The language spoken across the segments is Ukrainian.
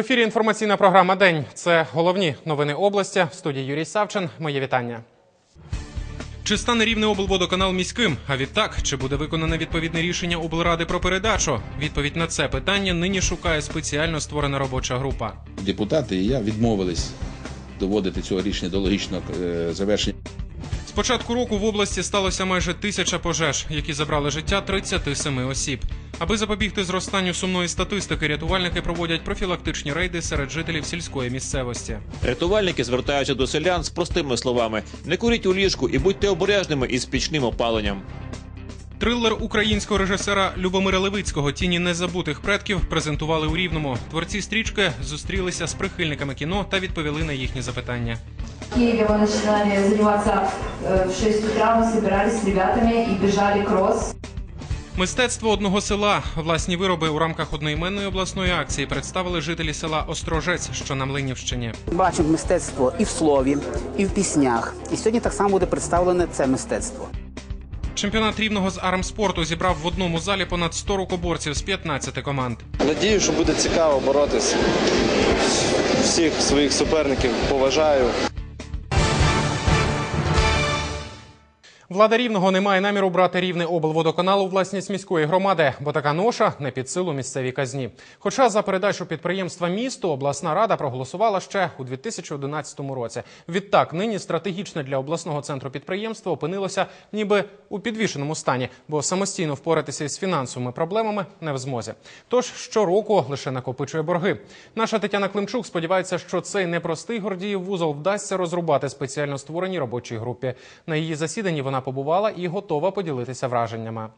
В ефірі інформаційна програма День. Це головні новини області. В студії Юрій Савчин. Моє вітання. Чи стане рівний облводоканал міським? А відтак, чи буде виконане відповідне рішення облради про передачу? Відповідь на це питання нині шукає спеціально створена робоча група. Депутати і я відмовились доводити цього рішення до логічного е, завершення. З початку року в області сталося майже тисяча пожеж, які забрали життя 37 осіб. Аби запобігти зростанню сумної статистики, рятувальники проводять профілактичні рейди серед жителів сільської місцевості. Рятувальники звертаються до селян з простими словами: не куріть у ліжку і будьте обережними із пічним опаленням. Трилер українського режисера Любомира Левицького Тіні незабутих предків презентували у Рівному. Творці стрічки зустрілися з прихильниками кіно та відповіли на їхні запитання В Киеве мы начинали заниматься э, в 6 утра, мы собирались с ребятами и бежали кросс. Мистецтво одного села. Власні вироби у рамках одноіменної обласної акції представили жителі села Острожець, що на Млинівщині. Бачимо мистецтво і в слові, і в піснях. І сьогодні так само буде представлене це мистецтво. Чемпіонат рівного з армспорту зібрав в одному залі понад 100 рукоборців з 15 команд. Надію, що буде цікаво боротись. Всіх своїх суперників поважаю. Влада рівного не має наміру брати рівне облводоканалу у власність міської громади, бо така ноша не під силу місцевій казні. Хоча за передачу підприємства місту обласна рада проголосувала ще у 2011 році. Відтак, нині стратегічне для обласного центру підприємство опинилося ніби у підвішеному стані, бо самостійно впоратися із фінансовими проблемами не в змозі. Тож щороку лише накопичує борги. Наша Тетяна Климчук сподівається, що цей непростий Гордіїв вузол вдасться розрубати спеціально створеній робочій групі. На її засіданні вона побувала і готова поділитися враженнями.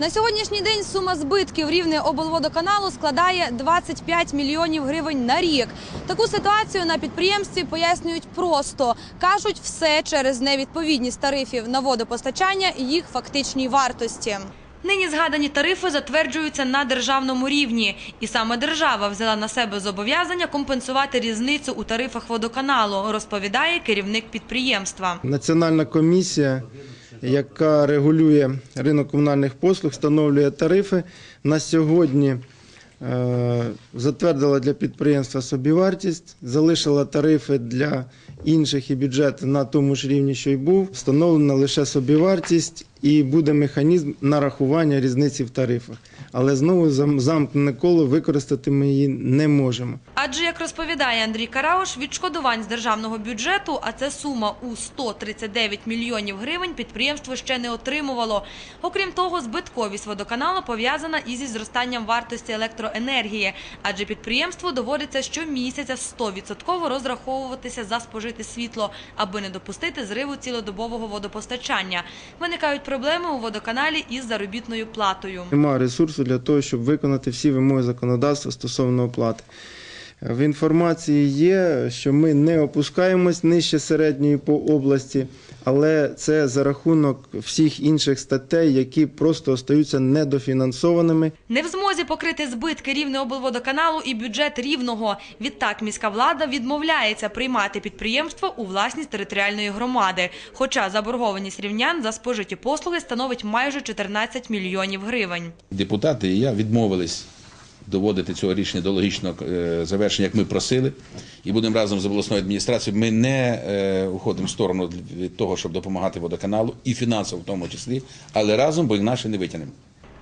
На сьогоднішній день сума збитків рівне облводоканалу складає 25 мільйонів гривень на рік. Таку ситуацію на підприємстві пояснюють просто кажуть все через невідповідність тарифів на водопостачання і їх фактичній вартості. Нині згадані тарифи затверджуються на державному рівні, і саме держава взяла на себе зобов'язання компенсувати різницю у тарифах водоканалу, розповідає керівник підприємства. Національна комісія, яка регулює ринок комунальних послуг, встановлює тарифи. На сьогодні е, затвердила для підприємства собівартість, залишила тарифи для інших і бюджет на тому ж рівні, що й був. Встановлена лише собівартість і буде механізм нарахування різниці в тарифах. Але знову зам- замкнене коло використати ми її не можемо. Адже, як розповідає Андрій Карауш, відшкодувань з державного бюджету, а це сума у 139 мільйонів гривень, підприємство ще не отримувало. Окрім того, збитковість водоканалу пов'язана і зі зростанням вартості електроенергії, адже підприємству доводиться щомісяця 100% розраховуватися за спожите світло, аби не допустити зриву цілодобового водопостачання. Виникають проблеми у водоканалі із заробітною платою. Немає ресурсу для того, щоб виконати всі вимоги законодавства стосовно оплати. В інформації є, що ми не опускаємось нижче середньої по області, але це за рахунок всіх інших статей, які просто остаються недофінансованими. Не в змозі покрити збитки рівне облводоканалу і бюджет рівного. Відтак міська влада відмовляється приймати підприємство у власність територіальної громади. Хоча заборгованість рівнян за спожиті послуги становить майже 14 мільйонів гривень. Депутати і я відмовились доводити цього рішення до логічного е, завершення, як ми просили. І будемо разом з обласною адміністрацією. Ми не е, уходимо в сторону від того, щоб допомагати водоканалу, і фінансово в тому числі, але разом, бо інакше не витягнемо.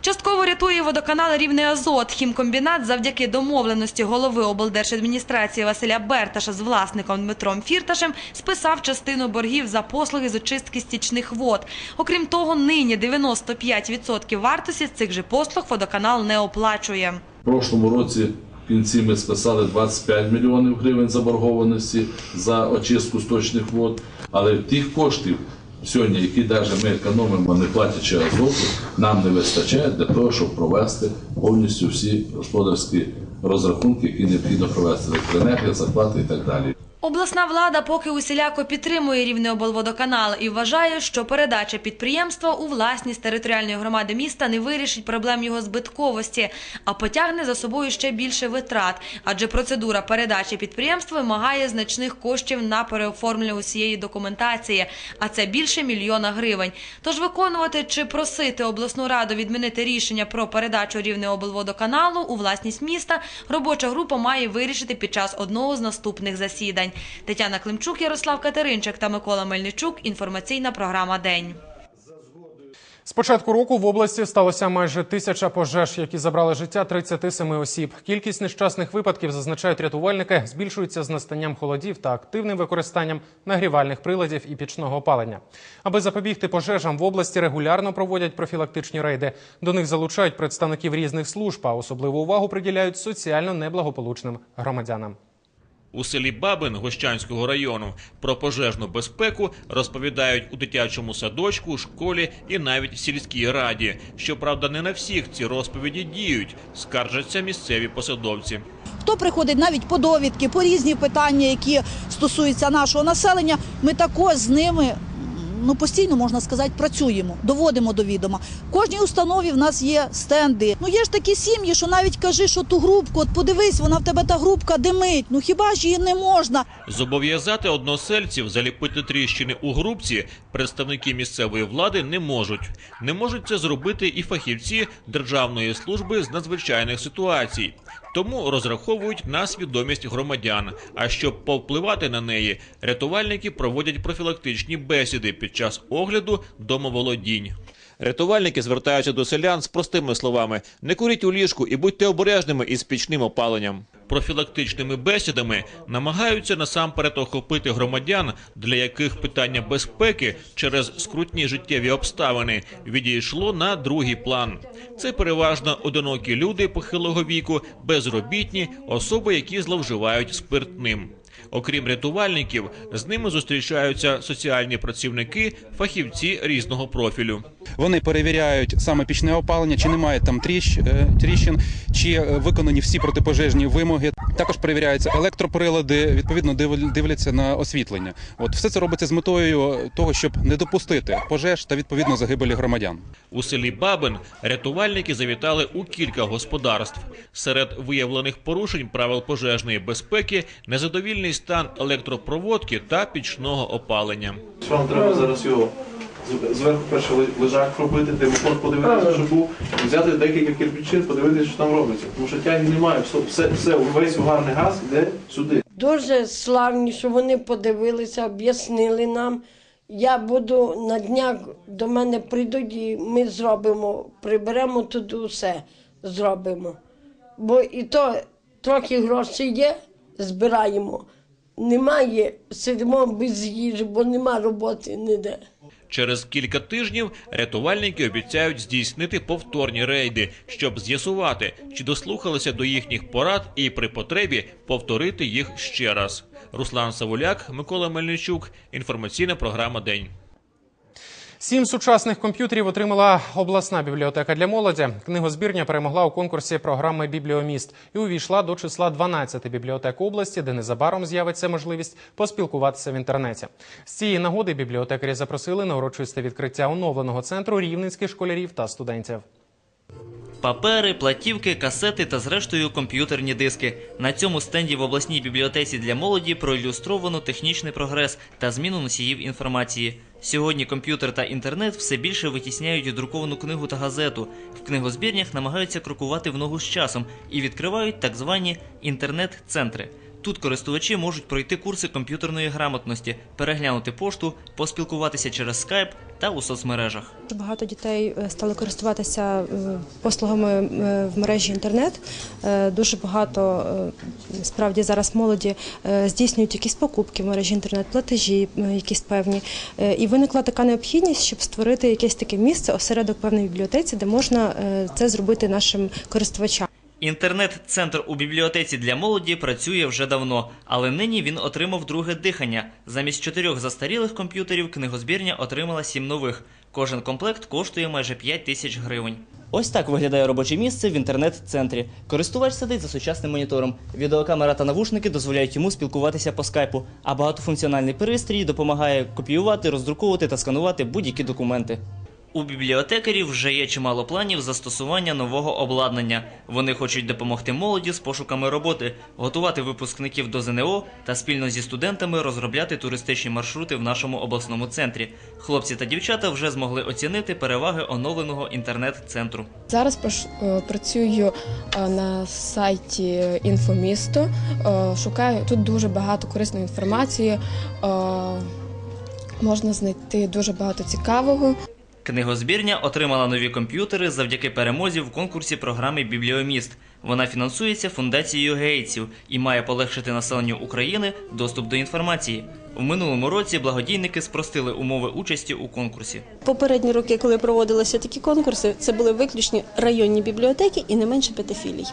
Частково рятує водоканал Рівний Азот. Хімкомбінат завдяки домовленості голови облдержадміністрації Василя Берташа з власником Дмитром Фірташем списав частину боргів за послуги з очистки стічних вод. Окрім того, нині 95% вартості з цих же послуг водоканал не оплачує. В прошлому році в кінці ми списали 25 мільйонів гривень заборгованості за очистку сточних вод, але тих коштів сьогодні, які навіть ми економимо, не платячи азоту, нам не вистачає для того, щоб провести повністю всі господарські розрахунки, які необхідно провести електроенергія, зарплати і так далі. Обласна влада поки усіляко підтримує рівне облводоканал і вважає, що передача підприємства у власність територіальної громади міста не вирішить проблем його збитковості, а потягне за собою ще більше витрат, адже процедура передачі підприємства вимагає значних коштів на переоформлення усієї документації, а це більше мільйона гривень. Тож виконувати чи просити обласну раду відмінити рішення про передачу рівне облводоканалу у власність міста робоча група має вирішити під час одного з наступних засідань. Тетяна Климчук, Ярослав Катеринчик та Микола Мельничук. Інформаційна програма День. З початку року в області сталося майже тисяча пожеж, які забрали життя 37 осіб. Кількість нещасних випадків, зазначають рятувальники, збільшується з настанням холодів та активним використанням нагрівальних приладів і пічного опалення. Аби запобігти пожежам в області регулярно проводять профілактичні рейди. До них залучають представників різних служб, а особливу увагу приділяють соціально неблагополучним громадянам. У селі Бабин Гощанського району про пожежну безпеку розповідають у дитячому садочку, школі і навіть сільській раді. Щоправда, не на всіх ці розповіді діють, скаржаться місцеві посадовці. Хто приходить навіть по довідки, по різні питання, які стосуються нашого населення, ми також з ними. Ну, постійно можна сказати, працюємо, доводимо до відома. В кожній установі в нас є стенди. Ну є ж такі сім'ї, що навіть кажи, що ту грубку, от подивись, вона в тебе та грубка димить. Ну хіба ж її не можна? Зобов'язати односельців заліпити тріщини у грубці представники місцевої влади не можуть. Не можуть це зробити і фахівці Державної служби з надзвичайних ситуацій. Тому розраховують на свідомість громадян. А щоб повпливати на неї, рятувальники проводять профілактичні бесіди під час огляду домоволодінь. Рятувальники звертаються до селян з простими словами: не куріть у ліжку і будьте обережними із пічним опаленням. Профілактичними бесідами намагаються насамперед охопити громадян, для яких питання безпеки через скрутні життєві обставини відійшло на другий план. Це переважно одинокі люди похилого віку, безробітні, особи, які зловживають спиртним. Окрім рятувальників, з ними зустрічаються соціальні працівники, фахівці різного профілю. Вони перевіряють саме пічне опалення, чи немає там тріщ, е, тріщин, чи е, виконані всі протипожежні вимоги. Також перевіряються електроприлади, відповідно див- дивляться на освітлення. От все це робиться з метою того, щоб не допустити пожеж та відповідно загибелі громадян. У селі Бабин рятувальники завітали у кілька господарств. Серед виявлених порушень правил пожежної безпеки незадовільний стан електропроводки та пічного опалення. Вам треба зараз його зверху перше лежак пробити, димоход подивитися, щоб був, взяти декілька кирпичин, подивитися, що там робиться. Тому що тяги немає, все, все, все весь угарний газ йде сюди. Дуже славні, що вони подивилися, об'яснили нам. Я буду на днях до мене прийдуть і ми зробимо, приберемо тут усе, зробимо. Бо і то трохи грошей є, збираємо. Немає, сидимо без їжі, бо нема роботи ніде. Через кілька тижнів рятувальники обіцяють здійснити повторні рейди, щоб з'ясувати, чи дослухалися до їхніх порад і при потребі повторити їх ще раз. Руслан Савуляк, Микола Мельничук. Інформаційна програма День. Сім сучасних комп'ютерів отримала обласна бібліотека для молоді. Книгозбірня перемогла у конкурсі програми Бібліоміст і увійшла до числа 12 бібліотек області, де незабаром з'явиться можливість поспілкуватися в інтернеті. З цієї нагоди бібліотекарі запросили на урочисте відкриття оновленого центру рівненських школярів та студентів. Папери, платівки, касети та зрештою комп'ютерні диски. На цьому стенді в обласній бібліотеці для молоді проілюстровано технічний прогрес та зміну носіїв інформації. Сьогодні комп'ютер та інтернет все більше витісняють друковану книгу та газету. В книгозбірнях намагаються крокувати в ногу з часом і відкривають так звані інтернет-центри. Тут користувачі можуть пройти курси комп'ютерної грамотності, переглянути пошту, поспілкуватися через скайп та у соцмережах. Багато дітей е, стали користуватися е, послугами е, в мережі інтернет. Дуже багато справді зараз молоді здійснюють якісь покупки в мережі інтернет, платежі якісь певні. І виникла така необхідність, щоб створити якесь таке місце, осередок певної бібліотеці, де можна це зробити нашим користувачам. Інтернет-центр у бібліотеці для молоді працює вже давно, але нині він отримав друге дихання. Замість чотирьох застарілих комп'ютерів книгозбірня отримала сім нових. Кожен комплект коштує майже 5 тисяч гривень. Ось так виглядає робоче місце в інтернет-центрі. Користувач сидить за сучасним монітором. Відеокамера та навушники дозволяють йому спілкуватися по скайпу, а багатофункціональний пристрій допомагає копіювати, роздруковувати та сканувати будь-які документи. У бібліотекарів вже є чимало планів застосування нового обладнання. Вони хочуть допомогти молоді з пошуками роботи, готувати випускників до ЗНО та спільно зі студентами розробляти туристичні маршрути в нашому обласному центрі. Хлопці та дівчата вже змогли оцінити переваги оновленого інтернет-центру. Зараз е, працюю е, на сайті інфомісто. Е, Шукаю тут дуже багато корисної інформації. Можна знайти дуже багато цікавого. Книгозбірня отримала нові комп'ютери завдяки перемозі в конкурсі програми Бібліоміст. Вона фінансується фундацією гейтсів і має полегшити населенню України доступ до інформації. В минулому році благодійники спростили умови участі у конкурсі. Попередні роки, коли проводилися такі конкурси, це були виключні районні бібліотеки і не менше п'яти філій.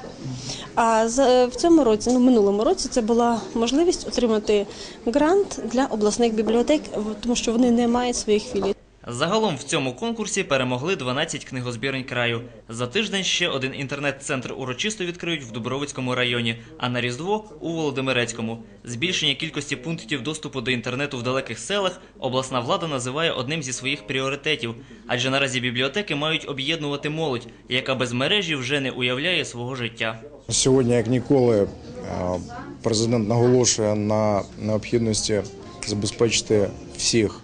А в цьому році, ну минулому році, це була можливість отримати грант для обласних бібліотек, тому що вони не мають своїх філій. Загалом в цьому конкурсі перемогли 12 книгозбірень краю. За тиждень ще один інтернет-центр урочисто відкриють в Дубровицькому районі, а на Різдво у Володимирецькому. Збільшення кількості пунктів доступу до інтернету в далеких селах обласна влада називає одним зі своїх пріоритетів, адже наразі бібліотеки мають об'єднувати молодь, яка без мережі вже не уявляє свого життя. Сьогодні, як ніколи, е, президент наголошує на необхідності забезпечити всіх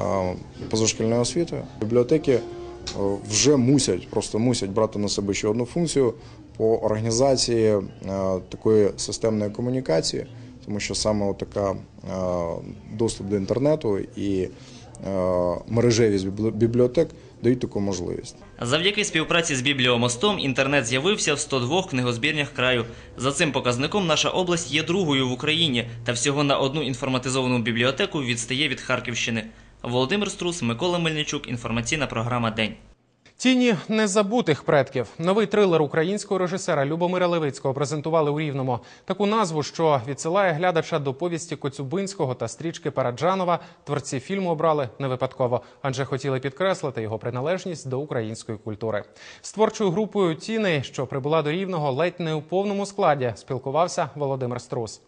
е, позашкільною освітою. Бібліотеки е, вже мусять, просто мусять брати на себе ще одну функцію по організації е, такої системної комунікації, тому що саме така доступ до інтернету і е, мережевість бібліотек дають таку можливість. Завдяки співпраці з Бібліомостом інтернет з'явився в 102 книгозбірнях краю. За цим показником наша область є другою в Україні та всього на одну інформатизовану бібліотеку відстає від Харківщини. Володимир Струс, Микола Мельничук. Інформаційна програма День. Тіні незабутих предків. Новий трилер українського режисера Любомира Левицького презентували у Рівному. Таку назву, що відсилає глядача до повісті Коцюбинського та стрічки Параджанова. Творці фільму обрали не випадково, адже хотіли підкреслити його приналежність до української культури. З творчою групою Тіни, що прибула до Рівного, ледь не у повному складі, спілкувався Володимир Струс.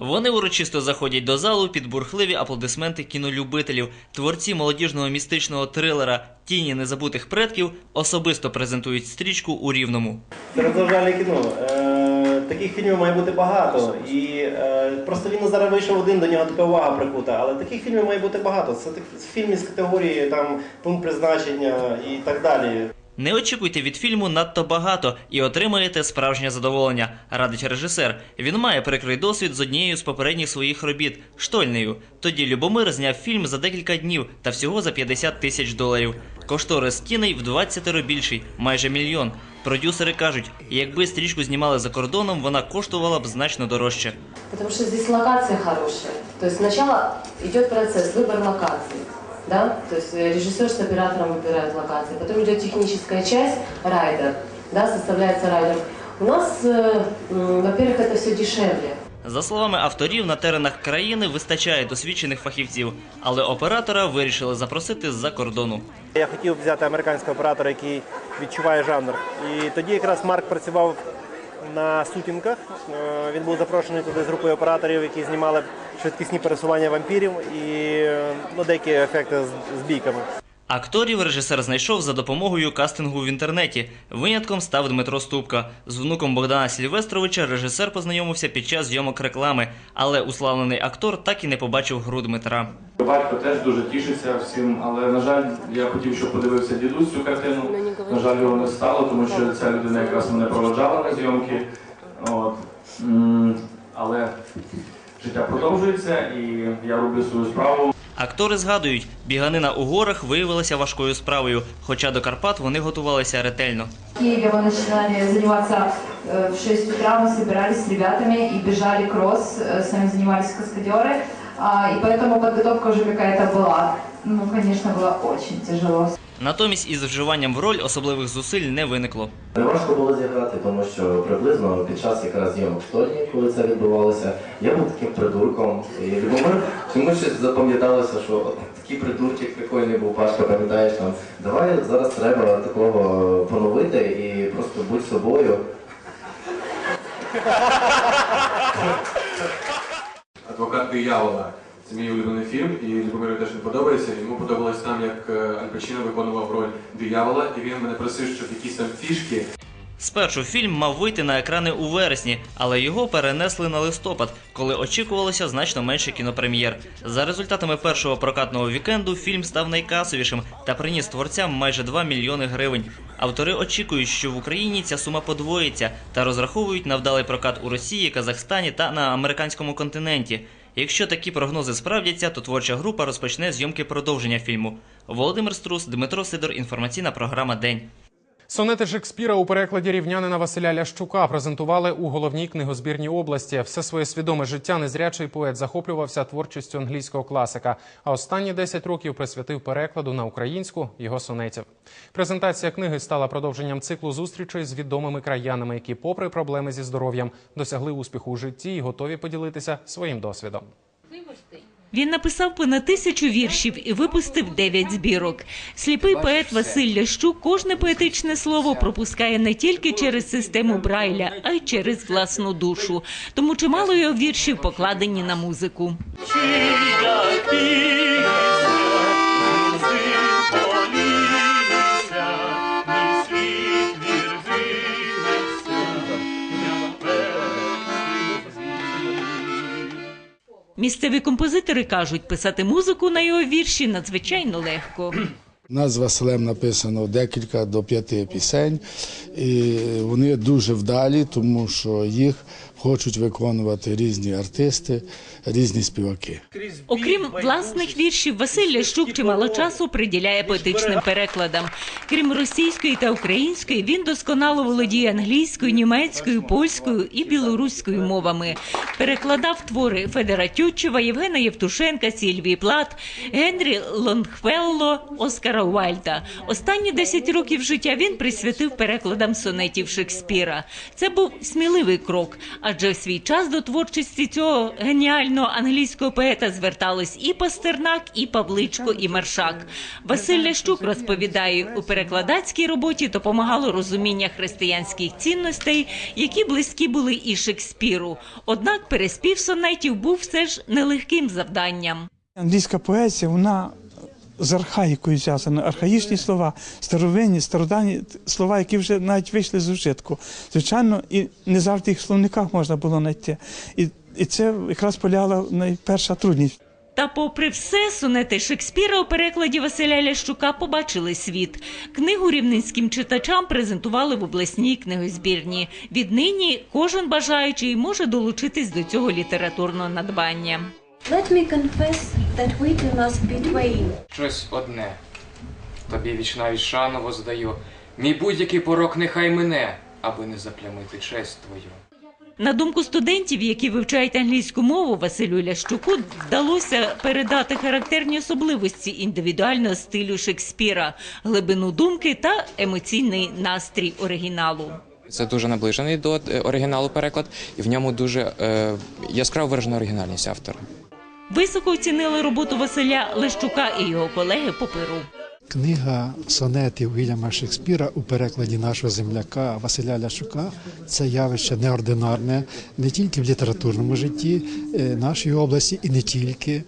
Вони урочисто заходять до залу під бурхливі аплодисменти кінолюбителів. Творці молодіжного містичного трилера Тіні незабутих предків особисто презентують стрічку у Рівному. Це розважальне кіно. Е, таких фільмів має бути багато. І е, просто він зараз вийшов один, до нього така увага прикута. Але таких фільмів має бути багато. Це фільми з категорії там пункт призначення і так далі. Не очікуйте від фільму надто багато і отримаєте справжнє задоволення, радить режисер. Він має прикрий досвід з однією з попередніх своїх робіт штольнею. Тоді Любомир зняв фільм за декілька днів та всього за 50 тисяч доларів. Кошторис тіней в 20 більший, майже мільйон. Продюсери кажуть, якби стрічку знімали за кордоном, вона коштувала б значно дорожче. Потому что здесь локация хорошая. То есть сначала идет процесс, выбор локации Да? То есть э, режиссер с оператором выбирает локации. Потом идет техническая часть, райдер. Да, составляется райдер. У нас, э, м, во-первых, это все дешевле. За словами авторів, на теренах країни вистачає досвідчених фахівців, але оператора вирішили запросити з-за кордону. Я хотів взяти американського оператора, який відчуває жанр. І тоді якраз Марк працював на сутінках. Е, Він був запрошений туди з групою операторів, які знімали швидкісні пересування вампірів і ну, деякі ефекти з, з бійками. Акторів режисер знайшов за допомогою кастингу в інтернеті. Винятком став Дмитро Ступка. З внуком Богдана Сільвестровича режисер познайомився під час зйомок реклами, але уславлений актор так і не побачив гру Дмитра. Батько теж дуже тішився всім, але на жаль, я хотів, щоб подивився дідусь цю картину. На жаль, його не стало, тому що ця людина якраз мене проводжала на зйомки. От. Але життя продовжується і я роблю свою справу. Актори згадують, біганина у горах виявилася важкою справою, хоча до Карпат вони готувалися ретельно. В Киеве мы начинали заниматься э, в 6 утра, мы собирались с ребятами и бежали кросс, э, сами занимались каскадеры, а, и поэтому подготовка уже какая-то была. Ну, конечно, было очень тяжело. Натомість із вживанням в роль особливих зусиль не виникло. Не важко було зіграти, тому що приблизно під час якраз зйомок в Тоні, коли це відбувалося, я був таким придурком. І Любомир чомусь щось запам'яталося, що такий придурчик прикольний був Пашка, пам'ятаєш там. Давай зараз треба такого поновити і просто будь собою. Адвокат диявола. Це мій улюблений фільм, і Любомиру теж не подобається. Йому подобалось там, як е, Аль Пачіно виконував роль диявола, і він мене просив, щоб якісь там фішки Спершу фільм мав вийти на екрани у вересні, але його перенесли на листопад, коли очікувалося значно менше кінопрем'єр. За результатами першого прокатного вікенду фільм став найкасовішим та приніс творцям майже 2 мільйони гривень. Автори очікують, що в Україні ця сума подвоїться та розраховують на вдалий прокат у Росії, Казахстані та на американському континенті. Якщо такі прогнози справдяться, то творча група розпочне зйомки продовження фільму. Володимир Струс, Дмитро Сидор, інформаційна програма День. Сонети Шекспіра у перекладі рівнянина Василя Лящука презентували у головній книгозбірній області. Все своє свідоме життя незрячий поет захоплювався творчістю англійського класика, а останні 10 років присвятив перекладу на українську його сонетів. Презентація книги стала продовженням циклу зустрічей з відомими краянами, які, попри проблеми зі здоров'ям, досягли успіху у житті і готові поділитися своїм досвідом. Він написав понад тисячу віршів і випустив дев'ять збірок. Сліпий поет Василь Лящук кожне поетичне слово пропускає не тільки через систему Брайля, а й через власну душу. Тому чимало його віршів покладені на музику. Місцеві композитори кажуть, писати музику на його вірші надзвичайно легко. Нас з Василем написано декілька до п'яти пісень, і вони дуже вдалі, тому що їх хочуть виконувати різні артисти, різні співаки. Окрім власних віршів, Василь Лящук чимало часу приділяє поетичним перекладам. Крім російської та української, він досконало володіє англійською, німецькою, польською і білоруською мовами. Перекладав твори Федора Тютчева, Євгена Євтушенка, Сільвії Плат, Генрі Лонгфелло, Оскара Уальда. Останні 10 років життя він присвятив перекладам сонетів Шекспіра. Це був сміливий крок, адже в свій час до творчості цього геніального англійського поета звертались і Пастернак, і Павличко, і Маршак. Василь Лящук розповідає, у перекладацькій роботі допомагало розуміння християнських цінностей, які близькі були і Шекспіру. Однак переспів сонетів був все ж нелегким завданням. Англійська поезія, вона з архаїкою зв'язана. Архаїчні слова, старовинні, стародавні слова, які вже навіть вийшли з вжитку. Звичайно, і не завжди їх в словниках можна було знайти. І, і це якраз полягала найперша трудність. Та, попри все, сонети Шекспіра у перекладі Василя Лящука побачили світ. Книгу рівненським читачам презентували в обласній книгозбірні. Віднині кожен бажаючий може долучитись до цього літературного надбання. Let me confess that we two must be twain. Щось одне. Тобі вічна вішана воздаю. Мій будь-який порок нехай мине, аби не заплямити честь твою. На думку студентів, які вивчають англійську мову, Василю Лящуку вдалося передати характерні особливості індивідуального стилю Шекспіра, глибину думки та емоційний настрій оригіналу. Це дуже наближений до е, оригіналу переклад, і в ньому дуже е, яскраво виражена оригінальність автора. Високо оцінили роботу Василя Лещука і його колеги по Перу. Книга сонетів Вільяма Шекспіра у перекладі нашого земляка Василя Ляшука це явище неординарне не тільки в літературному житті е, нашої області і не тільки,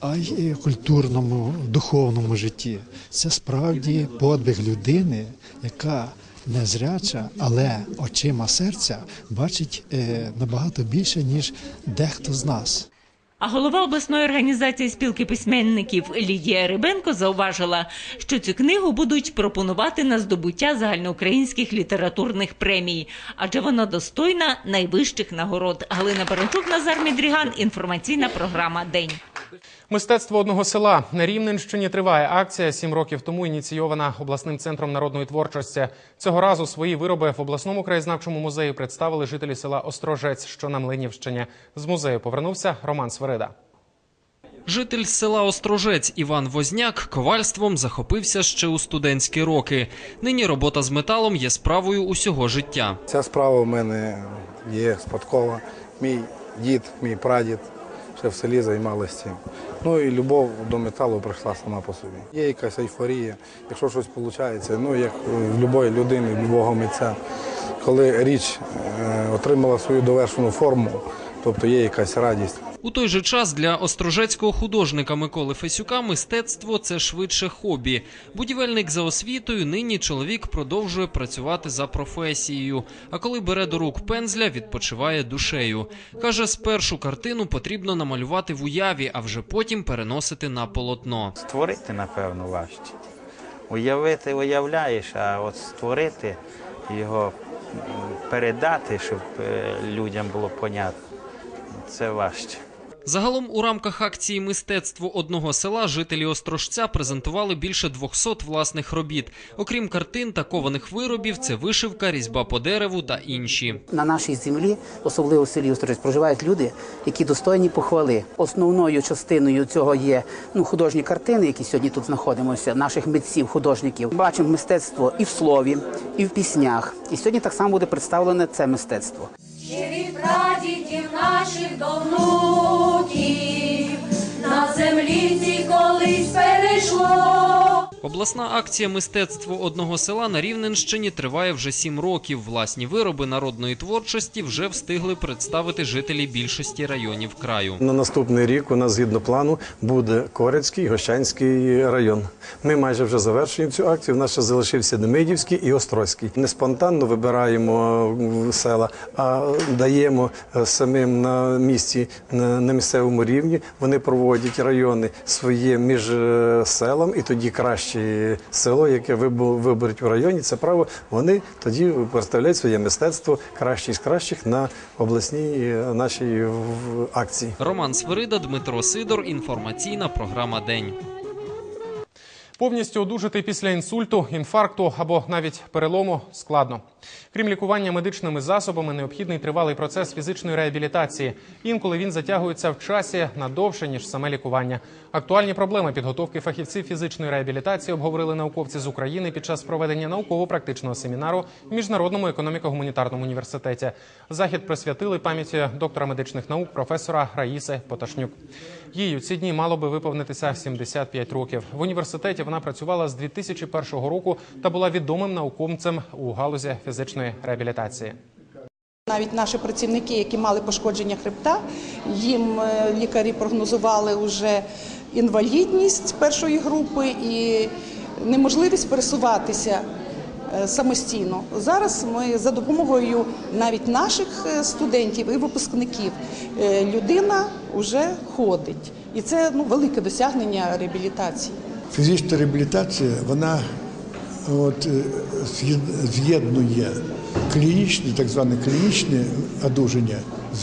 а й в культурному, духовному житті. Це справді подвиг людини, яка незряча, але очима серця бачить е, набагато більше, ніж дехто з нас. А голова обласної організації спілки письменників Лідія Рибенко зауважила, що цю книгу будуть пропонувати на здобуття загальноукраїнських літературних премій, адже вона достойна найвищих нагород. Галина Баранчук, Назар Мідріган. Інформаційна програма День. Мистецтво одного села на Рівненщині триває акція сім років тому ініційована обласним центром народної творчості. Цього разу свої вироби в обласному краєзнавчому музеї представили жителі села Острожець, що на Млинівщині. З музею повернувся Роман Сверида. Житель села Острожець Іван Возняк ковальством захопився ще у студентські роки. Нині робота з металом є справою усього життя. Ця справа в мене є спадкова. Мій дід, мій прадід ще в селі займалися цим. Ну і любов до металу прийшла сама по собі. Є якась ейфорія, якщо щось виходить, ну як в будь-якої людини, будь-якого митця, коли річ е, отримала свою довершену форму, тобто є якась радість. У той же час для острожецького художника Миколи Фесюка мистецтво це швидше хобі. Будівельник за освітою нині чоловік продовжує працювати за професією. А коли бере до рук пензля, відпочиває душею. Каже, спершу картину потрібно намалювати в уяві, а вже потім переносити на полотно. Створити, напевно, важче. Уявити уявляєш, а от створити його, передати, щоб е, людям було понятно, це важче. Загалом у рамках акції мистецтво одного села жителі Острожця презентували більше 200 власних робіт. Окрім картин та кованих виробів, це вишивка, різьба по дереву та інші. На нашій землі, особливо в селі Острожець, проживають люди, які достойні похвали. Основною частиною цього є ну, художні картини, які сьогодні тут знаходимося, наших митців, художників. Бачимо мистецтво і в слові, і в піснях. І сьогодні так само буде представлене це мистецтво. Наших до внуків на землі ці колись перейшло. Обласна акція мистецтво одного села на Рівненщині триває вже сім років. Власні вироби народної творчості вже встигли представити жителі більшості районів краю. На наступний рік у нас згідно плану буде Корецький, Гощанський район. Ми майже вже завершуємо цю акцію. У нас ще залишився Демидівський і Острозький. Не спонтанно вибираємо села, а даємо е, самим на місці на на місцевому рівні. Вони проводять райони своє між е, селом, і тоді краще село, яке вибу- виберуть в районі, це право. Вони тоді представляють своє мистецтво кращі з кращих на обласній е, нашій акції. Роман Свирида, Дмитро Сидор. Інформаційна програма День. Повністю одужати після інсульту, інфаркту або навіть перелому складно. Крім лікування медичними засобами, необхідний тривалий процес фізичної реабілітації. Інколи він затягується в часі надовше ніж саме лікування. Актуальні проблеми підготовки фахівців фізичної реабілітації обговорили науковці з України під час проведення науково-практичного семінару в міжнародному економіко-гуманітарному університеті. Захід присвятили пам'яті доктора медичних наук професора Раїси Поташнюк. Їй у ці дні мало би виповнитися 75 років. В університеті вона працювала з 2001 року та була відомим науковцем у галузі фізичної реабілітації. Навіть наші працівники, які мали пошкодження хребта, їм е, лікарі прогнозували вже інвалідність першої групи і неможливість пересуватися е, самостійно. Зараз ми за допомогою навіть наших е, студентів і випускників людина вже ходить, і це ну велике досягнення реабілітації. Фізична реабілітація вона от, е, з'єднує клінічне, так зване клінічне одужання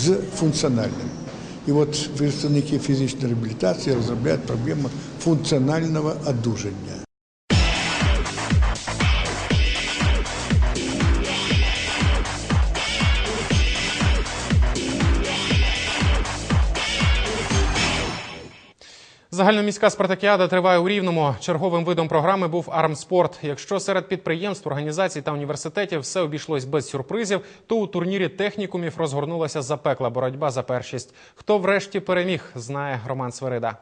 з функціональним. І от представники фізичної реабілітації розробляють проблему функціонального одужання. Загальноміська спартакіада триває у Рівному. Черговим видом програми був армспорт. Якщо серед підприємств, організацій та університетів все обійшлось без сюрпризів, то у турнірі технікумів розгорнулася запекла боротьба за першість. Хто врешті переміг, знає Роман Сверида.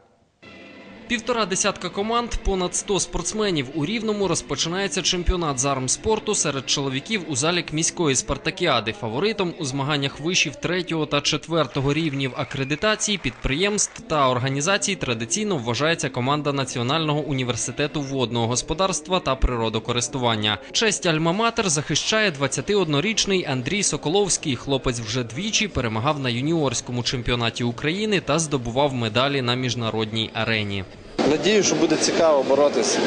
Півтора десятка команд, понад 100 спортсменів у Рівному розпочинається чемпіонат з армспорту серед чоловіків у залік міської спартакіади. Фаворитом у змаганнях вишів третього та четвертого рівнів акредитації підприємств та організацій традиційно вважається команда Національного університету водного господарства та природокористування. Честь Альма-Матер захищає 21-річний Андрій Соколовський. Хлопець вже двічі перемагав на юніорському чемпіонаті України та здобував медалі на міжнародній арені. Надію, що буде цікаво боротися.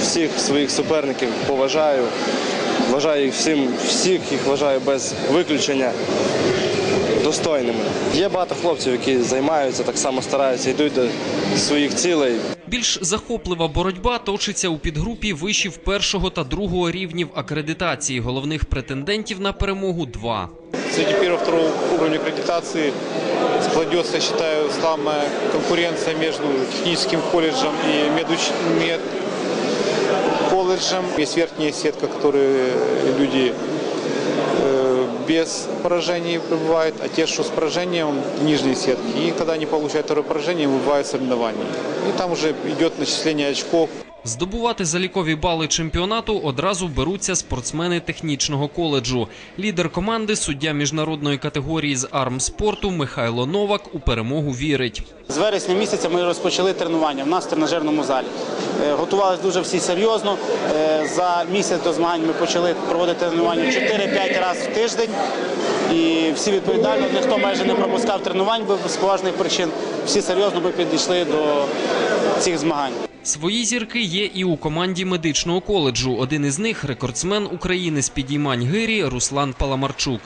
Всіх своїх суперників поважаю. Вважаю їх всім, всіх їх вважаю без виключення достойними. Є багато хлопців, які займаються, так само стараються, йдуть до своїх цілей. Більш захоплива боротьба точиться у підгрупі вишів першого та другого рівнів акредитації. Головних претендентів на перемогу два. Среди первого-второго уровня аккредитации складется, я считаю, самая конкуренция между техническим колледжем и медуч... мед колледжем. Есть верхняя сетка, которые люди э, без поражений пребывают, а те, что с поражением нижней сетке. И когда они получают второе поражение, выбывают соревнования. И там уже идет начисление очков. Здобувати залікові бали чемпіонату одразу беруться спортсмени технічного коледжу. Лідер команди, суддя міжнародної категорії з армспорту Михайло Новак у перемогу вірить. З вересня місяця ми розпочали тренування в нас в тренажерному залі. Е, Готувалися дуже всі серйозно. Е, За місяць до змагань ми почали проводити тренування 4-5 разів в тиждень. І всі відповідально, ніхто майже не пропускав тренувань з поважних причин. Всі серйозно би підійшли до цих змагань. Свої зірки є і у команді медичного коледжу. Один із них рекордсмен України з підіймань гирі Руслан Паламарчук.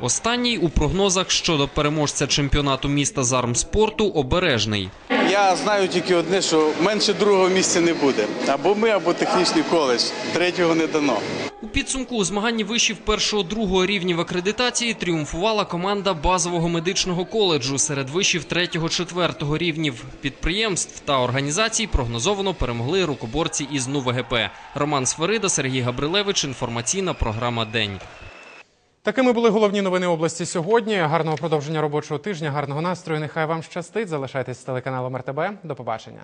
Останній у прогнозах щодо переможця чемпіонату міста з армспорту обережний. Я знаю тільки одне, що менше другого місця не буде. Або ми, або технічний коледж. Третього не дано. У підсумку у змаганні вишів першого-другого рівнів акредитації тріумфувала команда базового медичного коледжу серед вишів третього-четвертого рівнів підприємств та організацій. Прогнозовано перемогли рукоборці із НУВГП. Роман Сверида, Сергій Габрилевич. Інформаційна програма День. Такими були головні новини області сьогодні. Гарного продовження робочого тижня, гарного настрою. Нехай вам щастить. Залишайтесь з телеканалом РТБ. До побачення.